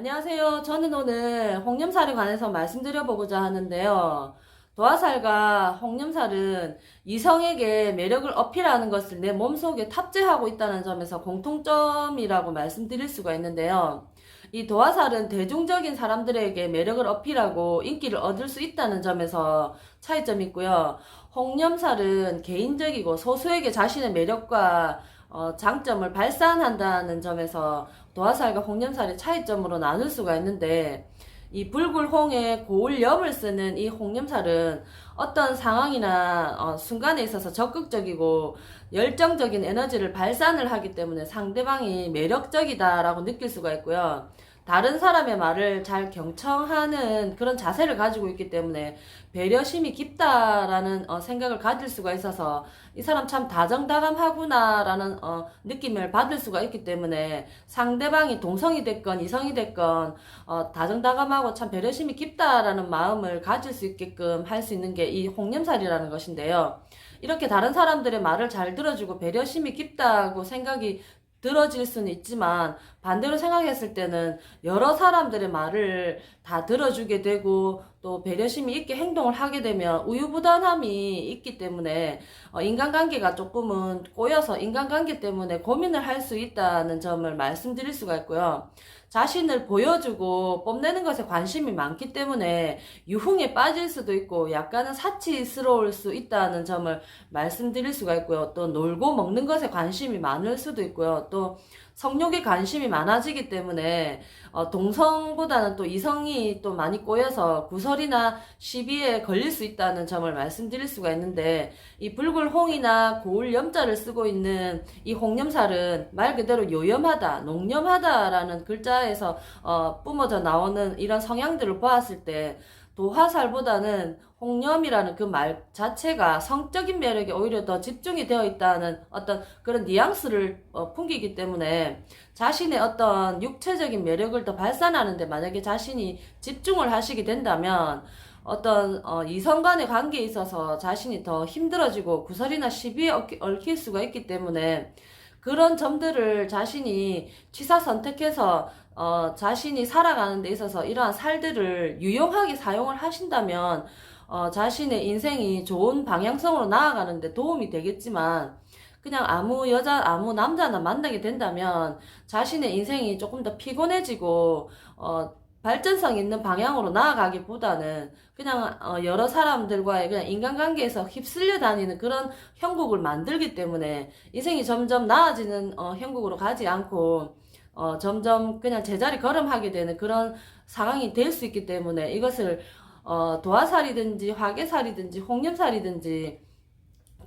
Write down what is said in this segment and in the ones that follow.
안녕하세요. 저는 오늘 홍념살에 관해서 말씀드려보고자 하는데요. 도화살과 홍념살은 이성에게 매력을 어필하는 것을 내 몸속에 탑재하고 있다는 점에서 공통점이라고 말씀드릴 수가 있는데요. 이 도화살은 대중적인 사람들에게 매력을 어필하고 인기를 얻을 수 있다는 점에서 차이점이 있고요. 홍념살은 개인적이고 소수에게 자신의 매력과 어, 장점을 발산한다는 점에서 도화살과 홍념살의 차이점으로 나눌 수가 있는데 이 불굴홍에 고울염을 쓰는 이 홍념살은 어떤 상황이나 어, 순간에 있어서 적극적이고 열정적인 에너지를 발산을 하기 때문에 상대방이 매력적이다라고 느낄 수가 있고요. 다른 사람의 말을 잘 경청하는 그런 자세를 가지고 있기 때문에 배려심이 깊다라는 어, 생각을 가질 수가 있어서 이 사람 참 다정다감하구나라는 어, 느낌을 받을 수가 있기 때문에 상대방이 동성이 됐건 이성이 됐건 어, 다정다감하고 참 배려심이 깊다라는 마음을 가질 수 있게끔 할 수 있는 게 이 홍념살이라는 것인데요. 이렇게 다른 사람들의 말을 잘 들어주고 배려심이 깊다고 생각이 들어질 수는 있지만 반대로 생각했을 때는 여러 사람들의 말을 다 들어주게 되고 또 배려심이 있게 행동을 하게 되면 우유부단함이 있기 때문에 어, 인간관계가 조금은 꼬여서 인간관계 때문에 고민을 할 수 있다는 점을 말씀드릴 수가 있고요. 자신을 보여주고 뽐내는 것에 관심이 많기 때문에 유흥에 빠질 수도 있고 약간은 사치스러울 수 있다는 점을 말씀드릴 수가 있고요. 또 놀고 먹는 것에 관심이 많을 수도 있고요. 또 성욕에 관심이 많아지기 때문에 어, 동성보다는 또 이성이 또 많이 꼬여서 구설이나 시비에 걸릴 수 있다는 점을 말씀드릴 수가 있는데 이 붉을 홍이나 고울 염자를 쓰고 있는 이 홍염살은 말 그대로 요염하다, 농염하다라는 글자에서 어, 뿜어져 나오는 이런 성향들을 보았을 때 도화살보다는 홍염이라는 그 말 자체가 성적인 매력에 오히려 더 집중이 되어 있다는 어떤 그런 뉘앙스를 어, 풍기기 때문에 자신의 어떤 육체적인 매력을 더 발산하는데 만약에 자신이 집중을 하시게 된다면 어떤 어, 이성 간의 관계에 있어서 자신이 더 힘들어지고 구설이나 시비에 얽- 얽힐 수가 있기 때문에 그런 점들을 자신이 취사 선택해서 어, 자신이 살아가는 데 있어서 이러한 살들을 유용하게 사용을 하신다면 어, 자신의 인생이 좋은 방향성으로 나아가는 데 도움이 되겠지만 그냥 아무 여자, 아무 남자나 만나게 된다면 자신의 인생이 조금 더 피곤해지고 어, 발전성 있는 방향으로 나아가기보다는 그냥 어, 여러 사람들과의 그냥 인간관계에서 휩쓸려 다니는 그런 형국을 만들기 때문에 인생이 점점 나아지는 어, 형국으로 가지 않고 어, 점점 그냥 제자리 걸음하게 되는 그런 상황이 될 수 있기 때문에 이것을 어, 도화살이든지 화개살이든지 홍념살이든지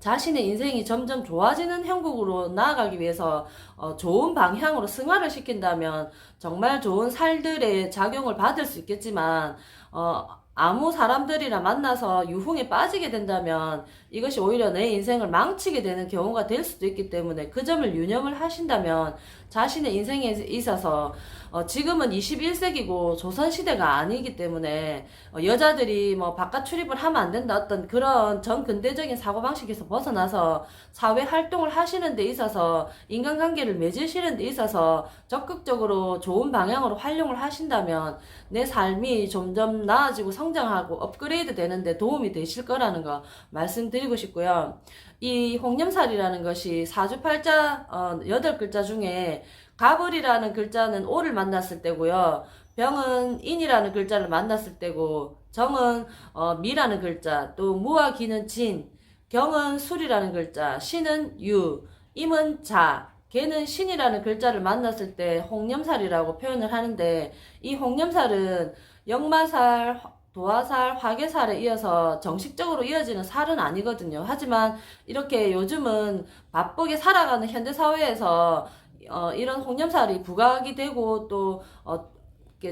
자신의 인생이 점점 좋아지는 형국으로 나아가기 위해서 어, 좋은 방향으로 승화를 시킨다면 정말 좋은 살들의 작용을 받을 수 있겠지만 어, 아무 사람들이나 만나서 유흥에 빠지게 된다면 이것이 오히려 내 인생을 망치게 되는 경우가 될 수도 있기 때문에 그 점을 유념을 하신다면 자신의 인생에 있어서 어, 지금은 21세기고 조선시대가 아니기 때문에 어, 여자들이 뭐 바깥 출입을 하면 안 된다 어떤 그런 전근대적인 사고방식에서 벗어나서 사회 활동을 하시는 데 있어서 인간관계를 맺으시는 데 있어서 적극적으로 좋은 방향으로 활용을 하신다면 내 삶이 점점 나아지고 성장하고 업그레이드 되는데 도움이 되실 거라는 거 말씀드리고 싶고요. 이 홍념살이라는 것이 사주팔자 어, 8글자 중에 가불이라는 글자는 오를 만났을 때고요. 병은 인이라는 글자를 만났을 때고 정은 어, 미라는 글자 또 무와 기는 진 경은 술이라는 글자 신은 유 임은 자 개는 신이라는 글자를 만났을 때 홍념살이라고 표현을 하는데 이 홍념살은 역마살 도화살, 화개살에 이어서 정식적으로 이어지는 살은 아니거든요. 하지만 이렇게 요즘은 바쁘게 살아가는 현대 사회에서 어, 이런 홍념살이 부각이 되고 또 어,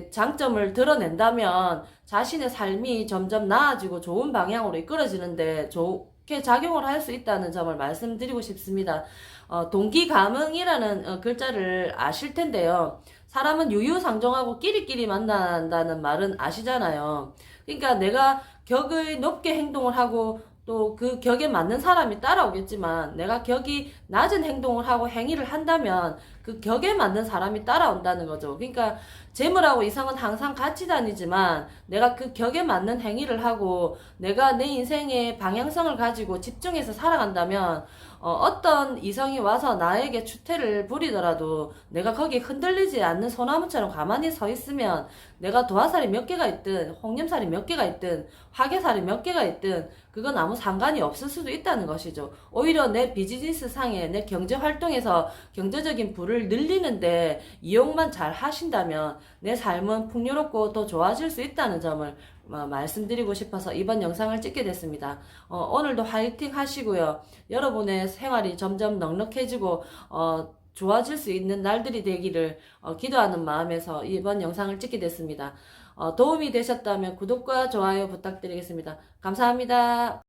장점을 드러낸다면 자신의 삶이 점점 나아지고 좋은 방향으로 이끌어지는데 좋게 작용을 할 수 있다는 점을 말씀드리고 싶습니다. 어, 동기감흥이라는 어, 글자를 아실 텐데요. 사람은 유유상종하고 끼리끼리 만난다는 말은 아시잖아요. 그러니까 내가 격의 높게 행동을 하고 또 그 격에 맞는 사람이 따라오겠지만 내가 격이 낮은 행동을 하고 행위를 한다면 그 격에 맞는 사람이 따라온다는 거죠. 그러니까 재물하고 이성은 항상 같이 다니지만 내가 그 격에 맞는 행위를 하고 내가 내 인생의 방향성을 가지고 집중해서 살아간다면 어, 떤 이성이 와서 나에게 추태를 부리더라도 내가 거기에 흔들리지 않는 소나무처럼 가만히 서 있으면 내가 도화살이 몇 개가 있든 홍념살이 몇 개가 있든 화개살이 몇 개가 있든 그건 아무 상관이 없을 수도 있다는 것이죠. 오히려 내 비즈니스 상에 내 경제 활동에서 경제적인 부를 늘리는데 이용만 잘 하신다면 내 삶은 풍요롭고 더 좋아질 수 있다는 점을 어, 말씀드리고 싶어서 이번 영상을 찍게 됐습니다. 어, 오늘도 화이팅 하시고요. 여러분의 생활이 점점 넉넉해지고 어, 좋아질 수 있는 날들이 되기를 어, 기도하는 마음에서 이번 영상을 찍게 됐습니다. 어, 도움이 되셨다면 구독과 좋아요 부탁드리겠습니다. 감사합니다.